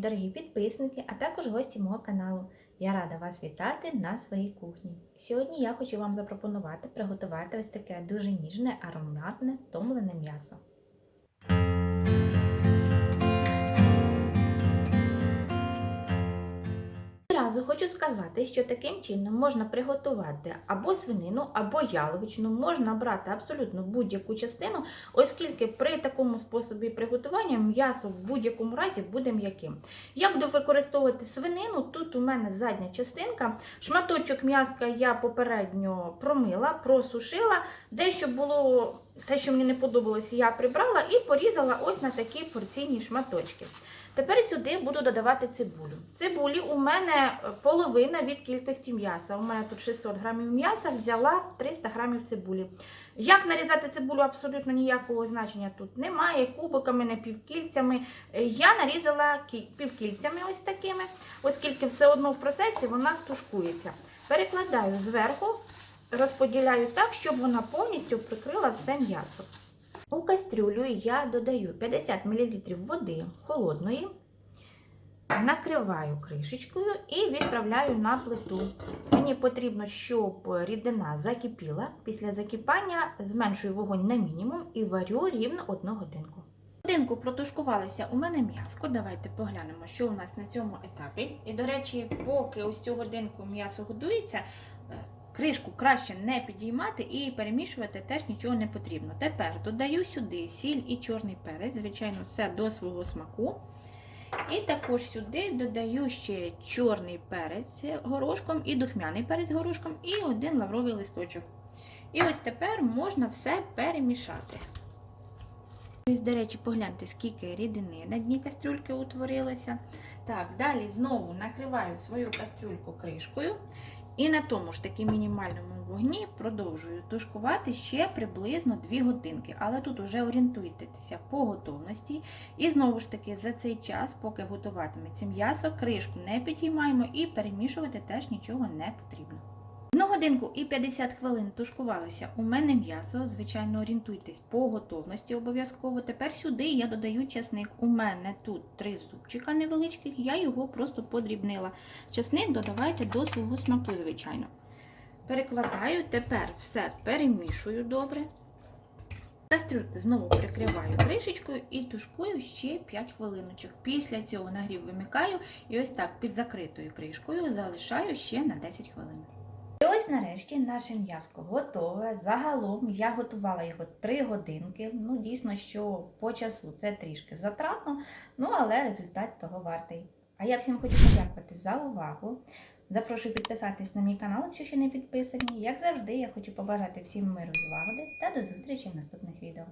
дорогі підписники, а також гості мого каналу. Я рада вас вітати на своїй кухні. Сьогодні я хочу вам запропонувати приготувати ось таке дуже ніжне, ароматне, томлене м'ясо. Хочу сказати, що таким чином можна приготувати або свинину, або яловичину, можна брати абсолютно будь-яку частину, оскільки при такому способі приготування м'ясо в будь-якому разі буде м'яким. Я буду використовувати свинину. Тут у мене задня частинка. Шматочок м'яска я попередньо промила, просушила. Дещо було те, що мені не подобалося, я прибрала і порізала ось на такі порційні шматочки. Тепер сюди буду додавати цибулю. Цибулі у мене половина від кількості м'яса. У мене тут 600 грамів м'яса, взяла 300 грамів цибулі. Як нарізати цибулю, абсолютно ніякого значення тут немає. Кубиками, не півкільцями. Я нарізала півкільцями ось такими, оскільки все одно в процесі вона стушкується. Перекладаю зверху, розподіляю так, щоб вона повністю прикрила все м'ясо. У кастрюлю я додаю 50 мл води холодної, накриваю кришечкою і відправляю на плиту. Мені потрібно, щоб рідина закипіла. Після закипання зменшую вогонь на мінімум і варю рівно 1 годинку. Годинку протушкувалося у мене м'яско. Давайте поглянемо, що у нас на цьому етапі. І, до речі, поки ось цю годинку м'ясо годується, Кришку краще не підіймати і перемішувати теж нічого не потрібно. Тепер додаю сюди сіль і чорний перець, звичайно, це до свого смаку. І також сюди додаю ще чорний перець горошком і духмяний перець горошком, і один лавровий листочок. І ось тепер можна все перемішати. Ось, до речі, погляньте, скільки рідини на дні кастрюльки утворилося. Так, далі знову накриваю свою кастрюльку кришкою. І на тому ж таки мінімальному вогні продовжую тушкувати ще приблизно 2 годинки. Але тут вже орієнтуйтеся по готовності. І знову ж таки, за цей час, поки готуватиметься м'ясо, кришку не підіймаємо і перемішувати теж нічого не потрібно. Одну годинку і 50 хвилин тушкувалося у мене м'ясо. Звичайно, орієнтуйтесь по готовності обов'язково. Тепер сюди я додаю часник. У мене тут три зубчика невеличких, я його просто подрібнила. Часник додавайте до свого смаку, звичайно. Перекладаю, тепер все перемішую добре. Кастрюльку знову прикриваю кришечкою і тушкую ще 5 хвилиночок. Після цього нагрів вимикаю і ось так під закритою кришкою залишаю ще на 10 хвилин. Нарешті наше м'яско готове. Загалом я готувала його 3 годинки. Ну, дійсно, що по часу це трішки затратно, ну але результат того вартий. А я всім хочу подякувати за увагу. Запрошую підписатись на мій канал, якщо ще не підписані. Як завжди, я хочу побажати всім миру злагоди та до зустрічі в наступних відео.